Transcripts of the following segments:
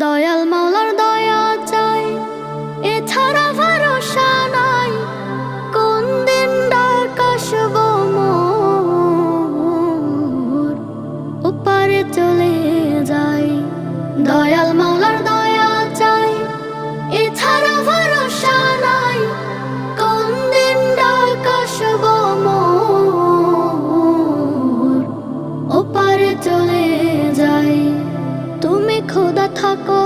Dayal mavlar dayal. থাকো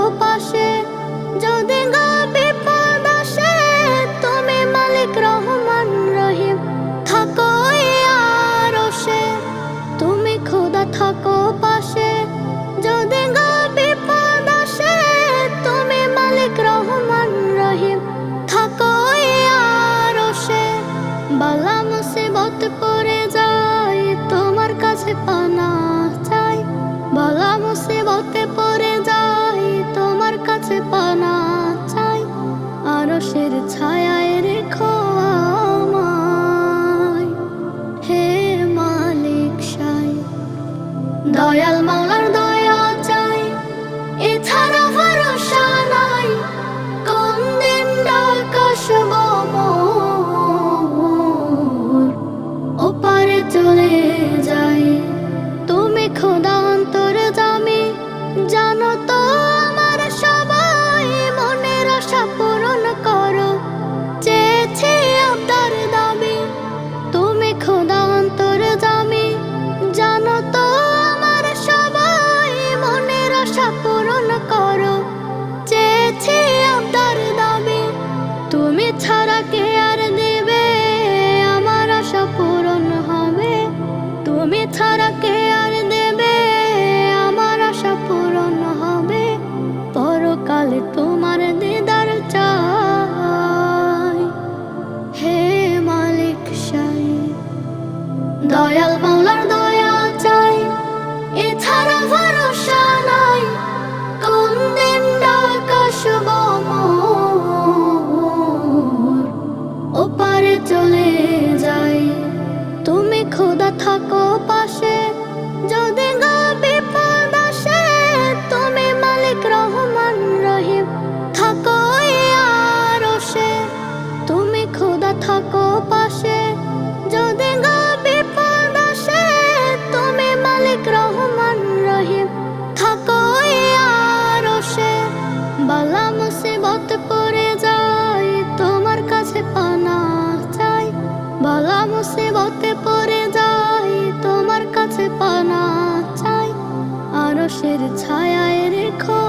ছায়ায় রেখো আমায়। হে মালিক সাই, দয়াল মাওলার দয়া চাই, এছাড়া ভরসা নাই। কোন দিন ওপারে চলে যায় পানা চাই আরও আরশের ছায়ায় রেখো